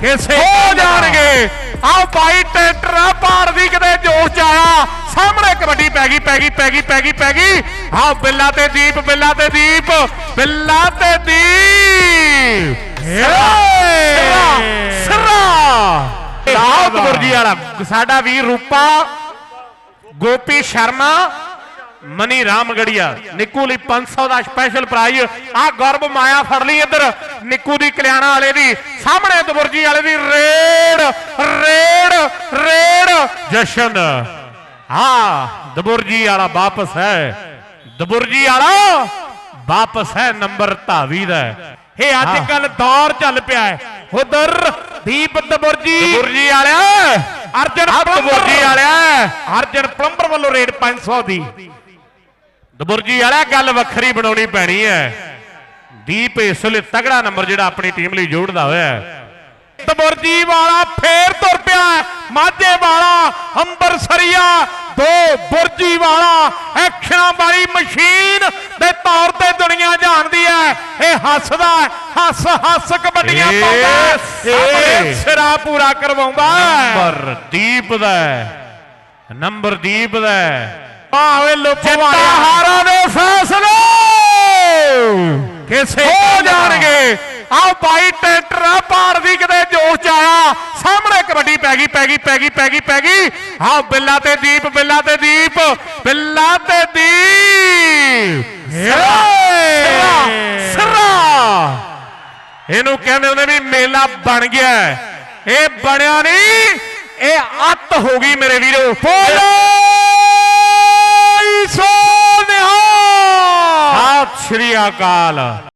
ਕਿਸੇ ਹੋ ਜਾਣਗੇ। ਆਹ ਬਾਈ ਟਰੈਕਟਰ ਆ ਪਾੜ ਦੀ ਕਿਤੇ ਜੋਸ਼ ਚ ਆਇਆ। ਸਾਹਮਣੇ ਕਬੱਡੀ ਪੈ ਗਈ ਪੈ ਗਈ ਪੈ ਗਈ ਪੈ ਗਈ ਪੈ ਗਈ। ਆਹ ਬਿੱਲਾ ਤੇ ਦੀਪ ਬਿੱਲਾ ਤੇ ਦੀਪ ਬਿੱਲਾ ਤੇ ਦੀਪ। ਸਿਰਾ ਸਿਰਾ ਦਾਉਦ ਗੁਰਜੀ ਵਾਲਾ ਸਾਡਾ ਵੀਰ ਰੂਪਾ ਗੋਪੀ ਸ਼ਰਮਾ ਮਨੀ ਰਾਮਗੜੀਆ ਨਿੱਕੂ ਲਈ 500 ਦਾ ਸਪੈਸ਼ਲ ਪ੍ਰਾਈਜ਼ ਆ ਗਰਬ ਮਾਇਆ ਫੜ ਲਈ ਇੱਧਰ ਨਿੱਕੂ ਦੀ ਕਲਿਆਣਾ ਵਾਲੇ ਦੀ ਸਾਹਮਣੇ ਦਬੁਰਜੀ ਵਾਲੇ ਦੀ ਰੇਡ ਰੇਡ ਰੇਡ। ਜਸ਼ਨ ਹਾਂ ਦਬੁਰਜੀ ਵਾਲਾ ਵਾਪਸ ਹੈ। ਦਬੁਰਜੀ ਵਾਲਾ ਵਾਪਸ ਹੈ ਨੰਬਰ ਧਾਵੀ ਦਾ। ਇਹ ਅੱਜ ਕੱਲ ਦੌਰ ਚੱਲ ਪਿਆ ਹੈ। ਉਧਰ ਦੀਪ ਦਬੁਰਜੀ। ਦਬੁਰਜੀ ਵਾਲਿਆ। ਅਰਜਨ ਦਬੁਰਜੀ ਵਾਲਿਆ। ਅਰਜਨ ਪਲੰਬਰ ਵੱਲੋਂ ਰੇਡ 500 ਦੀ। ਦਬੁਰਜੀ ਵਾਲਾ ਗੱਲ ਵੱਖਰੀ ਬਣਾਉਣੀ ਪੈਣੀ ਹੈ ਦੀਪ ਇਸ ਵੇਲੇ ਤਗੜਾ ਨੰਬਰ ਜਿਹੜਾ ਆਪਣੀ ਟੀਮ ਲਈ ਜੋੜਦਾ ਹੋਇਆ ਹੈ ਦਬੁਰਜੀ ਵਾਲਾ ਫੇਰ ਤੁਰ ਪਿਆ। ਮਾਝੇ ਵਾਲਾ ਅੰਬਰਸਰੀਆ ਦੋ ਬੁਰਜੀ ਵਾਲਾ ਐਕਸ਼ਨਾਂ ਵਾਲੀ ਮਸ਼ੀਨ ਦੇ ਤੌਰ ਤੇ ਦੁਨੀਆ ਜਾਣਦੀ ਹੈ ਇਹ ਹੱਸਦਾ ਹੱਸ ਹੱਸ ਕਬੱਡੀਆਂ ਪਾਉਂਦਾ। ਆਪਣੇ ਸਿਰਾ ਪੂਰਾ ਕਰਵਾਉਂਦਾ। ਨੰਬਰ ਦੀਪ ਦਾ। ਨੰਬਰ ਦੀਪ ਦਾ। ਭਾਵੇਂ ਲੁੱਪ ਜਿੱਤਾਂ ਹਾਰਾਂ ਦੇ ਫੈਸਲੇ! ਕਿਸੇ ਹੋ ਜਾਣਗੇ। ਆਹ ਬਾਈ ਟਰੈਕਟਰ ਆ ਪਾੜ ਦੀ ਕਿਤੇ ਜੋਸ਼ ਚ ਆਇਆ। ਸਾਹਮਣੇ ਕਬੱਡੀ ਪੈ ਗਈ ਪੈ ਗਈ ਪੈ ਗਈ ਪੈ ਗਈ ਪੈ ਗਈ। ਆਹ ਬਿੱਲਾ ਤੇ ਦੀਪ ਬਿੱਲਾ ਤੇ ਦੀਪ ਬਿੱਲਾ ਤੇ ਦੀਪ। ਸਿਰਾ ਇਹਨੂੰ ਕਹਿੰਦੇ ਹੁੰਦੇ ਵੀ ਮੇਲਾ ਬਣ ਗਿਆ। ਇਹ ਬਣਿਆ ਨਹੀਂ ਇਹ ਅੱਤ ਹੋ ਗਈ ਮੇਰੇ ਵੀਰੋ। ਬੋਲੇ। ਸੋ ਨਿਹਾਲ ਸਤਿ ਸ਼੍ਰੀ ਅਕਾਲ